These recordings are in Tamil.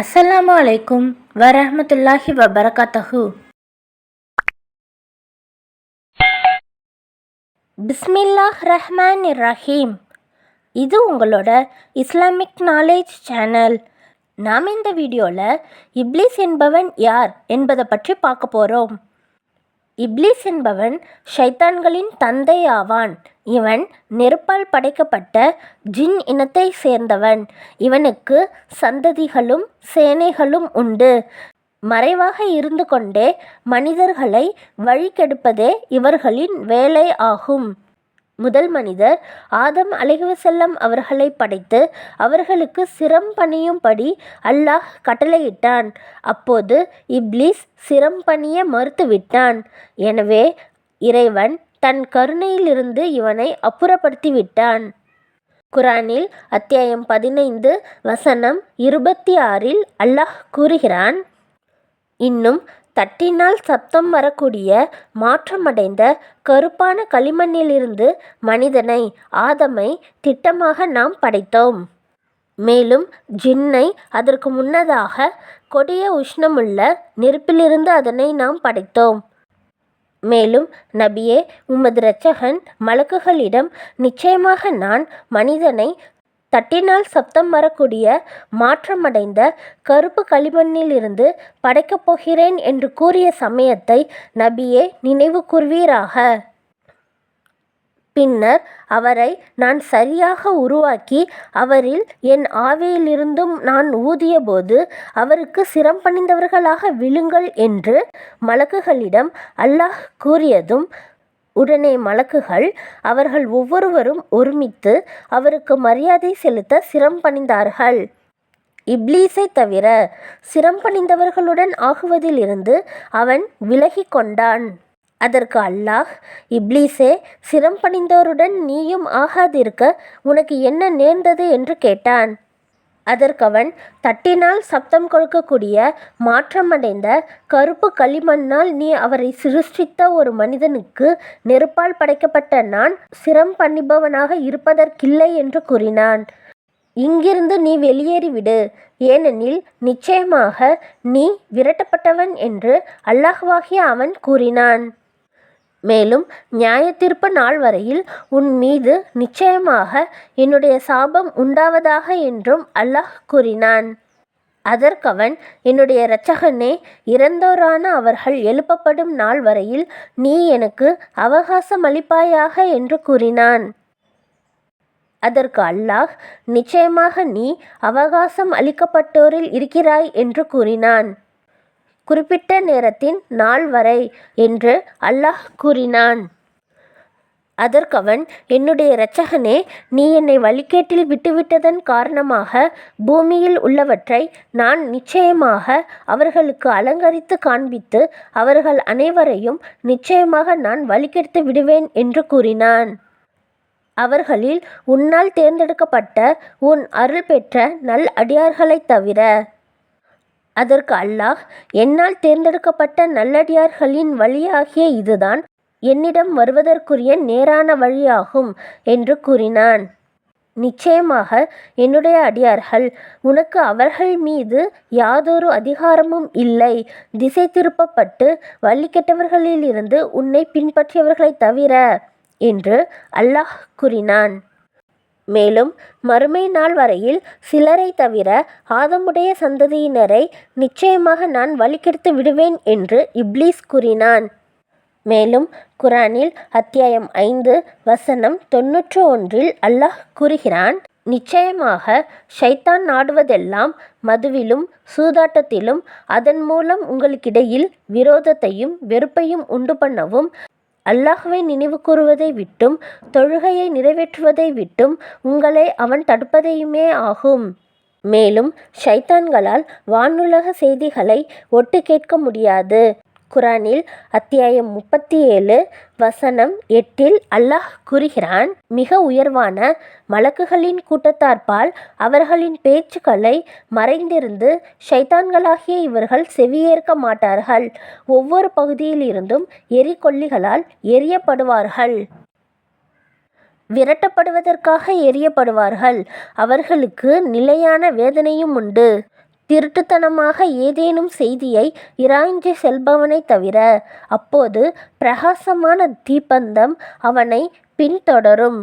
அஸ்ஸலாமு அலைக்கும் வரஹ்மத்துல்லாஹி வபரகாத்தஹு. பிஸ்மில்லாஹ் ரஹ்மான் ரஹீம். இது உங்களோட இஸ்லாமிக் நாலேஜ் சேனல். நாம் இந்த வீடியோவில் இப்ளீஸ் என்பவன் யார் என்பதை பற்றி பார்க்க போகிறோம் இப்லீஸ் என்பவன் ஷைத்தான்களின் தந்தை ஆவான் இவன் நெருப்பால் படைக்கப்பட்ட ஜின் இனத்தை சேர்ந்தவன். இவனுக்கு சந்ததிகளும் சேனைகளும் உண்டு. மறைவாக இருந்து கொண்டே மனிதர்களை வழிகெடுப்பதே இவர்களின் வேலை ஆகும். முதல் மனிதர் ஆதம் அலைஹிவஸல்லம் அவர்களை படைத்து அவர்களுக்கு சிரம் பணியும்படி அல்லாஹ் கட்டளையிட்டான். அப்போது இப்லீஸ் சிரம் பணிய மறுத்துவிட்டான். எனவே இறைவன் தன் கருணையிலிருந்து இவனை அப்புறப்படுத்திவிட்டான். குரானில் அத்தியாயம் பதினைந்து வசனம் இருபத்தி ஆறில் அல்லாஹ் கூறுகிறான் இன்னும் தட்டினால் சப்தம் வரக்கூடிய மாற்றமடைந்த கருப்பான களிமண்ணிலிருந்து மனிதனை ஆதமை திட்டமாக நாம் படைத்தோம். மேலும் ஜின்னை அதற்கு முன்னதாக கொடிய உஷ்ணமுள்ள நெருப்பிலிருந்து அதனை நாம் படைத்தோம். மேலும் நபியே உமது இரட்சகன் மலக்குகளிடம் நிச்சயமாக நான் மனிதனை தட்டினால் சப்தம் வரக்கூடிய மாற்றமடைந்த கருப்பு களிமண்ணிலிருந்து படைக்கப் போகிறேன் என்று கூறிய சமயத்தை நபியே நினைவு கூர்வீராக. பின்னர் அவரை நான் சரியாக உருவாக்கி அவரில் என் ஆவியிலிருந்தும் நான் ஊதியபோது அவருக்கு சிரம் பணிந்தவர்களாக விழுங்கள் என்று மலக்குகளிடம் அல்லாஹ் கூறியதும் உடனே மலக்குகள் அவர்கள் ஒவ்வொருவரும் ஒருமித்து அவருக்கு மரியாதை செலுத்த சிரம் பணிந்தார்கள். இப்லீஸை தவிர சிரம் பணிந்தவர்களுடன் ஆகுவதிலிருந்து அவன் விலகி கொண்டான். அதற்கு அல்லாஹ் இப்லீஸே சிரம் பணிந்தோருடன் நீயும் ஆகாதிருக்க உனக்கு என்ன நேர்ந்தது என்று கேட்டான். அதற்கவன் தட்டினால் சப்தம் கொடுக்கக்கூடிய மாற்றமடைந்த கருப்பு களிமண்ணால் நீ அவரை சிருஷ்டித்த ஒரு மனிதனுக்கு நெருப்பால் படைக்கப்பட்ட நான் சிரம் பண்ணிபவனாக இருப்பதற்கில்லை என்று கூறினான். இங்கிருந்து நீ வெளியேறிவிடு ஏனெனில் நிச்சயமாக நீ விரட்டப்பட்டவன் என்று அல்லாஹ்வாகிய அவன் கூறினான். மேலும் நியாயத்தீர்ப்பு நாள் வரையில் உன் மீது நிச்சயமாக என்னுடைய சாபம் உண்டாவதாக என்றும் அல்லாஹ் கூறினான். அதற்கவன் என்னுடைய இரட்சகனே இறந்தோரான அவர்கள் எழுப்பப்படும் நாள் வரையில் நீ எனக்கு அவகாசம் அளிப்பாயாக என்று கூறினான். அதற்கு அல்லாஹ் நிச்சயமாக நீ அவகாசம் அளிக்கப்பட்டோரில் இருக்கிறாய் என்று கூறினான். குறிப்பிட்ட நேரத்தின் நாள் வரை என்று அல்லாஹ் கூறினான். அதற்கவன் என்னுடைய இரட்சகனே நீ என்னை வழிகேட்டில் விட்டுவிட்டதன் காரணமாக பூமியில் உள்ளவற்றை நான் நிச்சயமாக அவர்களுக்கு அலங்கரித்து காண்பித்து அவர்கள் அனைவரையும் நிச்சயமாக நான் வழிகெடுத்து விடுவேன் என்று கூறினான். அவர்களில் உன்னால் தேர்ந்தெடுக்கப்பட்ட உன் அருள் பெற்ற நல் அடியார்களைத் தவிர அதற்கு அல்லாஹ் என்னால் தேர்ந்தெடுக்கப்பட்ட நல்லடியார்களின் வழியாகிய இதுதான் என்னிடம் வருவதற்குரிய நேரான வழியாகும் என்று கூறினான். நிச்சயமாக என்னுடைய அடியார்கள் உனக்கு அவர்கள் மீது யாதொரு அதிகாரமும் இல்லை. திசை திருப்பப்பட்டு வழி கெட்டவர்களிலிருந்து உன்னை பின்பற்றியவர்களைத் தவிர என்று அல்லாஹ் கூறினான். மேலும் மறுமை நாள் வரையில் சிலரை தவிர ஆதமுடைய சந்ததியினரை நிச்சயமாக நான் வழிகெடுத்து விடுவேன் என்று இப்லீஸ் கூறினான். மேலும் குரானில் அத்தியாயம் ஐந்து வசனம் தொன்னூற்று ஒன்றில் அல்லாஹ் கூறுகிறான் நிச்சயமாக ஷைத்தான் நாடுவதெல்லாம் மதுவிலும் சூதாட்டத்திலும் அதன் மூலம் உங்களுக்கிடையில் விரோதத்தையும் வெறுப்பையும் உண்டு பண்ணவும் அல்லாஹுவை நினைவு கூறுவதை விட்டும் தொழுகையை நிறைவேற்றுவதை விட்டும் உங்களை அவன் தடுப்பதையுமே ஆகும். மேலும் ஷைத்தான்களால் வானுலக செய்திகளை ஒட்டு கேட்க முடியாது. குரானில் அத்தியாயம் முப்பத்தி ஏழு வசனம் எட்டில் அல்லாஹ் கூறுகிறான் மிக உயர்வான மலக்குகளின் கூட்டத்தார்பால் அவர்களின் பேச்சுக்களை மறைந்திருந்து ஷைத்தான்களாகிய இவர்கள் செவியேற்க மாட்டார்கள். ஒவ்வொரு பகுதியிலிருந்தும் எரிகொல்லிகளால் எரியப்படுவார்கள். விரட்டப்படுவதற்காக எரியப்படுவார்கள். அவர்களுக்கு நிலையான வேதனையும் உண்டு. திருட்டுத்தனமாக ஏதேனும் செய்தியை இராய்ந்து செல்பவனைத் தவிர அப்போது பிரகாசமான தீப்பந்தம் அவனை பின்தொடரும்.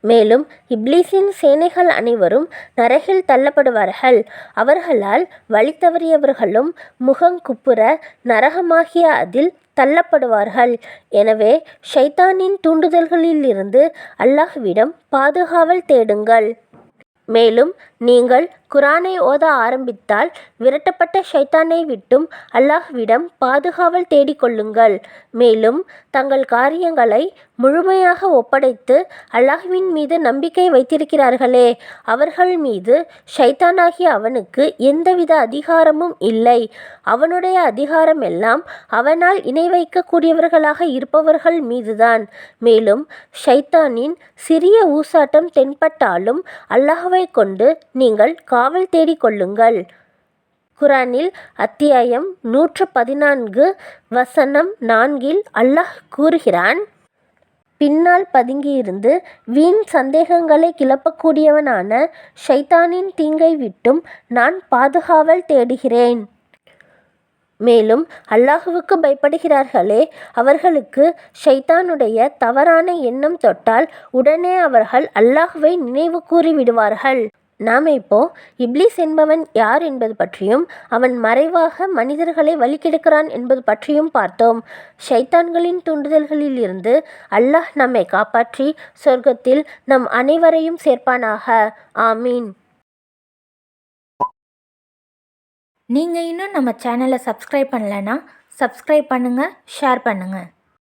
மேலும் இப்லீசின் சேனைகள் அனைவரும் நரகில் தள்ளப்படுவார்கள். அவர்களால் வழி தவறியவர்களும் முகங்குப்புற நரகமாகிய அதில் தள்ளப்படுவார்கள். எனவே ஷைத்தானின் தூண்டுதல்களிலிருந்து அல்லாஹ்விடம் பாதுகாவல் தேடுங்கள். மேலும் நீங்கள் குரானை ஓத ஆரம்பித்தால் விரட்டப்பட்ட ஷைத்தானை விட்டும் அல்லாஹ்விடம் பாதுகாவல் தேடிக்கொள்ளுங்கள் மேலும் தங்கள் காரியங்களை முழுமையாக ஒப்படைத்து அல்லாஹ்வின் மீது நம்பிக்கை வைத்திருக்கிறார்களே அவர்கள் மீது ஷைத்தானாகிய அவனுக்கு எந்தவித அதிகாரமும் இல்லை. அவனுடைய அதிகாரம் எல்லாம் அவனால் இணை வைக்கக்கூடியவர்களாக இருப்பவர்கள் மீதுதான். மேலும் ஷைத்தானின் சிறிய ஊசாட்டம் தென்பட்டாலும் அல்லாஹ்வை கொண்டு நீங்கள் காவல் தேடிக் கொள்ளுங்கள். குரானில் அத்தியாயம் நூற்று பதினான்கு வசனம் நான்கில் அல்லாஹ் கூறுகிறான். பின்னால் பதுங்கியிருந்து வீண் சந்தேகங்களை கிளப்பக்கூடியவனான ஷைத்தானின் தீங்கை விட்டும் நான் பாதுகாவல் தேடுகிறேன். மேலும் அல்லாஹுவுக்கு பயப்படுகிறார்களே அவர்களுக்கு ஷைத்தானுடைய தவறான எண்ணம் தொட்டால் உடனே அவர்கள் அல்லாஹுவை நினைவு கூறி விடுவார்கள் நாம் இப்போ இப்லீஸ் என்பவன் யார் என்பது பற்றியும் அவன் மறைவாக மனிதர்களை வழிகெடுக்கிறான் என்பது பற்றியும் பார்த்தோம். ஷைத்தான்களின் தூண்டுதல்களில் இருந்து அல்லாஹ் நம்மை காப்பாற்றி சொர்க்கத்தில் நம் அனைவரையும் சேர்ப்பானாக. ஆமீன். நீங்கள் இன்னும் நம்ம சேனலை சப்ஸ்கிரைப் பண்ணலைன்னா சப்ஸ்கிரைப் பண்ணுங்கள் ஷேர் பண்ணுங்கள்